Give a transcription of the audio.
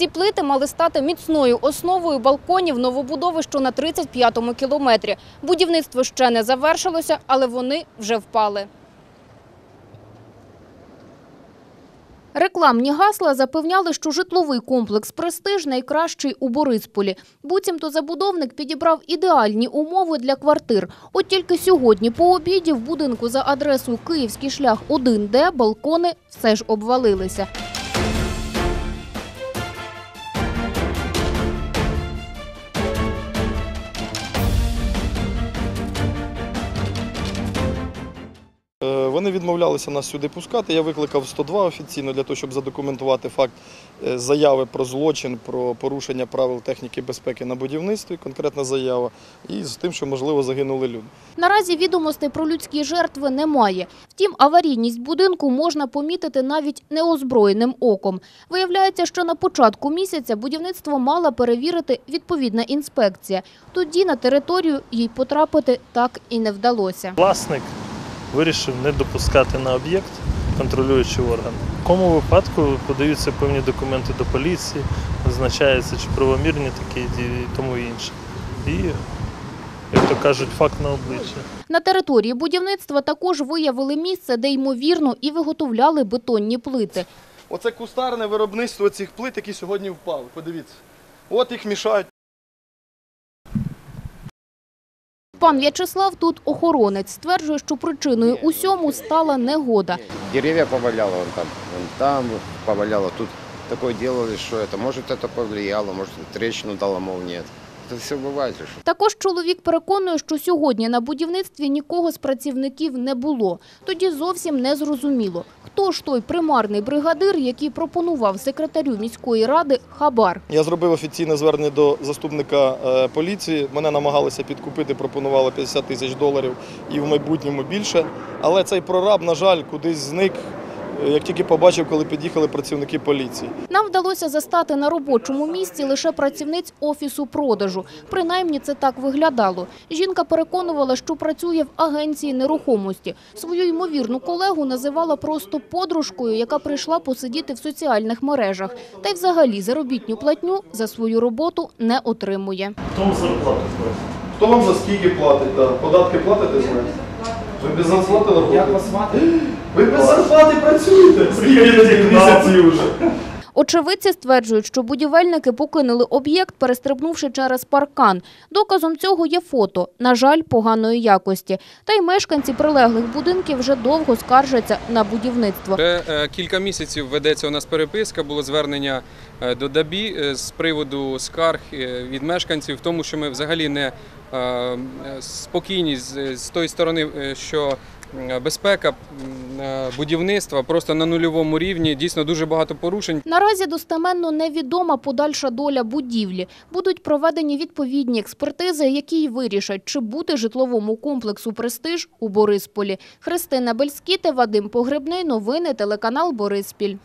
Ці плити мали стати міцною основою балконів новобудови, що на 35-му кілометрі. Будівництво ще не завершилося, але вони вже впали. Рекламні гасла запевняли, що житловий комплекс «Престиж» найкращий у Борисполі. Буцімто забудовник підібрав ідеальні умови для квартир. От тільки сьогодні по обіді в будинку за адресою Київський шлях 1Д балкони все ж обвалилися. Вони відмовлялися нас сюди пускати. Я викликав 102 офіційно для того, щоб задокументувати факт е, заяви про злочин, про порушення правил техніки безпеки на будівництві, конкретна заява, і з тим, що можливо загинули люди. Наразі відомостей про людські жертви немає. Втім, аварійність будинку можна помітити навіть неозброєним оком. Виявляється, що на початку місяця будівництво мала перевірити відповідна інспекція. Тоді на територію їй потрапити так і не вдалося. Власник вирішив не допускати на об'єкт контролюючий орган. В такому випадку подаються певні документи до поліції, визначається чи правомірні такі дії і тому інше. І, як то кажуть, факт на обличчя. На території будівництва також виявили місце, де ймовірно і виготовляли бетонні плити. Оце кустарне виробництво цих плит, які сьогодні впали. Подивіться. От їх мішають. Пан В'ячеслав тут охоронець. Стверджує, що причиною усьому стала негода. Деревья поваляло вон там, вон там поваляло. Тут такое делали, что это. Может, это повлияло, может, трещину дало, мол, нет. Это все бывает же. что. Також чоловік переконує, що сьогодні на будівництві нікого з працівників не було. Тоді зовсім не зрозуміло, хто ж той примарний бригадир, який пропонував секретарю міської ради хабар. Я зробив офіційне звернення до заступника е, поліції. Мене намагалися підкупити, пропонували 50 тисяч доларів і в майбутньому більше. Але цей прораб, на жаль, кудись зник, як тільки побачив, коли під'їхали працівники поліції. Нам вдалося застати на робочому місці лише працівниць офісу продажу. Принаймні це так виглядало. Жінка переконувала, що працює в агенції нерухомості. Свою ймовірну колегу називала просто подружкою, яка прийшла посидіти в соціальних мережах. Та й взагалі заробітню платню за свою роботу не отримує. Тому зарплату платить. Хто вам за скільки платить? Податки платите з мене? Ви без зарплати Як вас мати? Ви без зарплати працюєте? Скільки місяців вже? Очевидці стверджують, що будівельники покинули об'єкт, перестрибнувши через паркан. Доказом цього є фото, на жаль, поганої якості. Та й мешканці прилеглих будинків вже довго скаржаться на будівництво. Вже е, кілька місяців ведеться у нас переписка, було звернення е, до ДАБІ е, з приводу скарг від мешканців, в тому, що ми взагалі не спокійні з, тої сторони, що безпека е, будівництва просто на нульовому рівні. Дійсно дуже багато порушень. Наразі достеменно невідома подальша доля будівлі. Будуть проведені відповідні експертизи, які й вирішать, чи бути житловому комплексу «Престиж» у Борисполі. Христина Бельскіте, Вадим Погребний. Новини телеканал «Бориспіль».